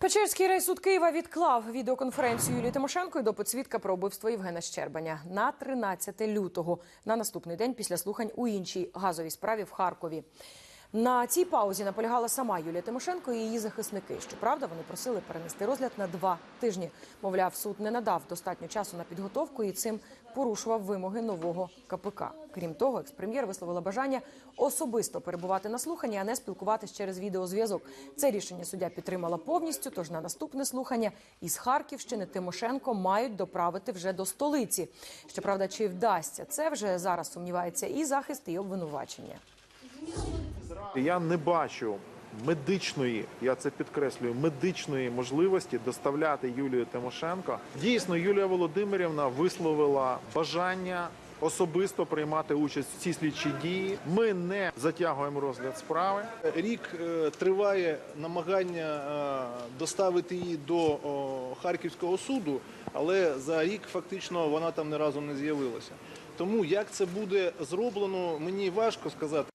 Печерський райсуд Києва відклав відеоконференцію Юлії Тимошенко і допит свідка про вбивство Євгена Щербаня на 13 лютого, на наступний день після слухань у іншій газовій справі в Харкові. На цій паузі наполягала сама Юлія Тимошенко і її захисники. Щоправда, вони просили перенести розгляд на два тижні. Мовляв, суд не надав достатньо часу на підготовку і цим порушував вимоги нового КПК. Крім того, експрем'єр висловила бажання особисто перебувати на слуханні, а не спілкуватись через відеозв'язок. Це рішення суддя підтримала повністю. Тож на наступне слухання із Харківщини Тимошенко мають доправити вже до столиці. Щоправда, чи вдасться це вже зараз сумнівається і захист, і обвинувачення. Я не бачу медичної, я це підкреслюю, медичної можливості доставляти Юлію Тимошенко. Дійсно, Юлія Володимирівна висловила бажання особисто приймати участь в цій слідчій дії. Ми не затягуємо розгляд справи. Рік е, триває намагання е, доставити її до Харківського суду, але за рік фактично вона там ні разу не з'явилася. Тому як це буде зроблено, мені важко сказати.